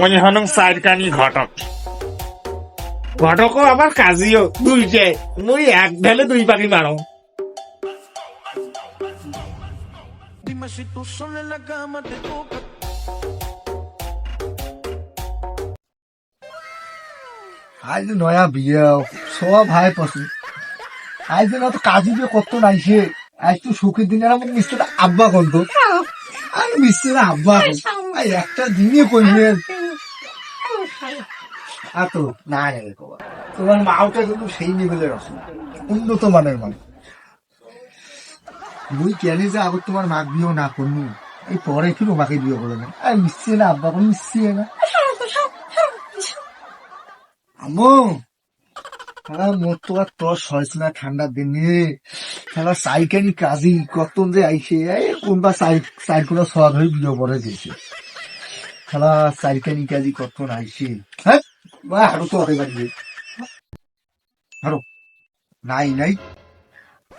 মনে হনং চারকানি ঘটক ঘটকও আবার কাজিও দুইটে মুই এক ঢেলে দুই পাখি মারো. আজ নয়া বিয়ে, সব ভাই পছন্দ আজ দিন অত কাজু দিয়ে কত নাই আজ তো সুখের আমার মিস্টারটা আব্বা কন্ত আর মিস্টার আব্বা কন্ত। একটা দিনই কইবে। আর না। তোমার মাওটা কিন্তু সেই লেভেলের উন্নত মানের মানে মুই কেনে যে আগত তোমার মাক বিয়েও না এই পরে কি মাকে বিয়ে করে না আর না, আব্বা কোনো মিশছে না। আম্মু, খেলা মোট তো আর তোর সয়েছে না ঠান্ডার দিনে। খেলা সাইকেলই কাজী, কত যে আইসে কোনবা সাইড করে সদ হয়ে বিয়ে পরে গেছে খেলা সাইকেলই কাজী কত আইসে হ্যাঁ নাই নাই।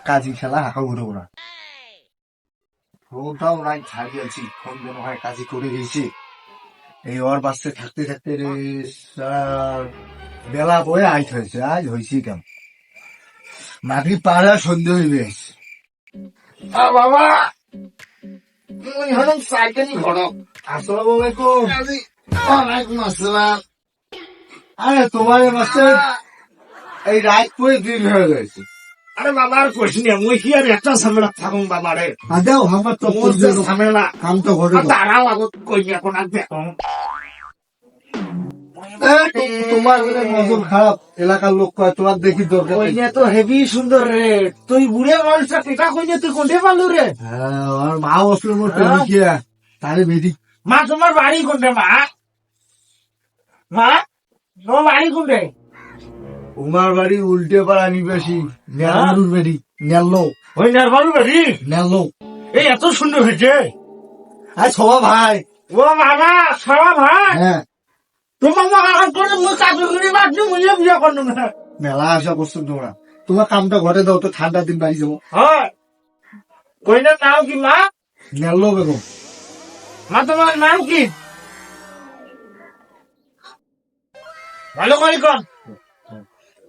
কাজী খেলা হাঁকা ঘুরে ওরা ফোনটাও নাই ছাড়িয়েছি ফোন যেন হয় কাজী করে গেছে এই ওর বাসে থাকতে থাকতে রে বেলা বয়ে আইট হয়েছে আজ হয়েছি কেন মাটি পাড়া সন্ধে হইবে বাবা! ওই হলাম সাইকেলই ঘটক আসসালামু আলাইকুম ওয়ালাইকুম আসসালাম। আরে তোমার মাস্টার এই রাত দিন হয়ে গেছে। আরে বাবা আর কইস নি মুই কি আর একটা ঝামেলা থাকুন বাবা রে? আর আমার তো মোর যে ঝামেলা। কাম তো ঘটে আর তারাও আগত কই এখন আর দেখো। তোমার নজর খারাপ এলাকার লোক কয় তোমার দেখি দরকার নেই। তো হেভি সুন্দর রে। তুই বুড়ে মানুষটা টিকা কইনে তুই কোনটে পালু রে। হ্যাঁ আমার মা অসলের মতো লিখিয়া তারে বেদি মা তোমার বাড়ি কোনটে মা? মা তোমার বাড়ি কোনটে? উমার বাড়ি উল্টে পাড়া নিবেশি নেলারুর বাড়ি নেল্লো ওই নারবালু বাড়ি? নেল্লো এই এত সুন্দর হয়েছে। আরে সবা ভাই। ও বাবা সারা ভাই। হ্যাঁ। তোমার মা কাজ করে মুই কাজ করি বাদ মুই বিয়ে না মেলা আশা করছ তোমরা। তোমার কামটা ঘরে দাও তো ঠান্ডার দিন বাড়ি যাব। হয়। কইনা নাও কি মা? নেল্লো বেগম। মা তোমার নাম কি? ভালো করে কর।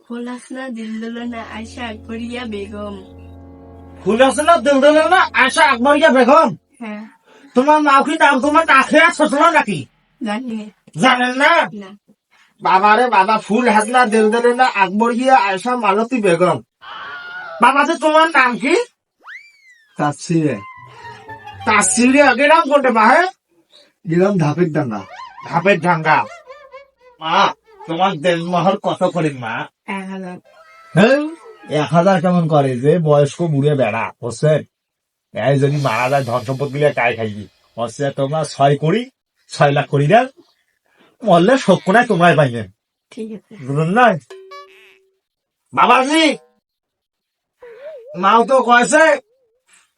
খোলাসনা দিলদুলনা আয়সা আকবরিয়া বেগম। আকবরিয়া হ্যাঁ। তোমার মা কি নাম? তোমার নাকি? জানি। জানেন না? বাবা রে বাবা ফুল হাসনা দিল দিল না আকবরিয়া আয়সা মালতী বেগম। বাবা যে তোমার নাম কি? তার সিঁড়ি আগে নাম কোনটা মা হ্যাঁ? গেলাম ধাপের ডাঙ্গা ধাপের ঢাঙ্গা মা তোমার দেড়মহর কত করে মা? এক হাজার। হ্যাঁ? এক হাজার কেমন করে যে বয়স্ক বুড়ে বেড়া বুঝছেন? এই যদি মারা যায় ধন সম্পদগুলো কাই খাইবি? হচ্ছে তোমরা ছয় করি ছয় লাখ করি দেন মরলে নাই তোমরাই পাইবেন ঠিক আছে। বুঝলেন না? বাবাজি! মাও তো কয়েছে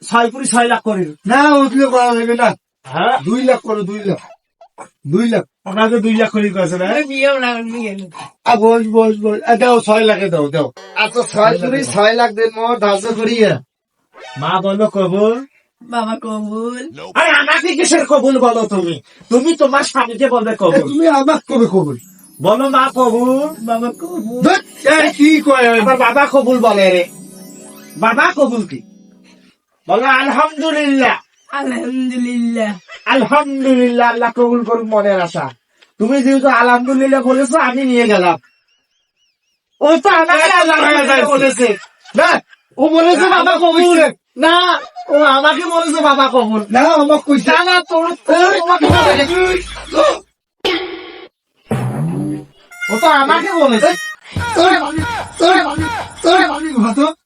ছয় কুড়ি ছয় লাখ করি না ওগুলো করা যাবে না। হ্যাঁ? দুই লাখ করো দুই লাখ। দুই লাখ। ওনাকে দুই লাখ করি কয়েছে না? বস বস বস। দাও ছয় লাখে দাও দাও। আচ্ছা ছয় করি ছয় লাখ দেন মো ধার্য করিয়া। মা বলল কবুল। বাবা কবুল। আরে আমাকে কিসের কবুল বলো তুমি? তুমি তোমার স্বামীকে বলবে কবুল। তুমি আমার কবে কবুল? বলো মা কবুল। বাবা কবুল। কি কয়? বাবা কবুল বলে রে। বাবা কবুল কি? বলো আলহামদুলিল্লাহ। আলহামদুলিল্লাহ। আলহামদুলিল্লাহ আল্লাহ কবুল করুন মনের আশা। তুমি যেহেতু আলহামদুলিল্লাহ বলেছ আমি নিয়ে গেলাম। ও তো আমাকে বলেছে। না ও বলেছে বাবা কবুল। না ও আমাকে বলেছে বাবা কবুল। না আমার কইছে। না না তোর তোর ও তো আমাকে বলেছে। তোর তোর তোর এই ও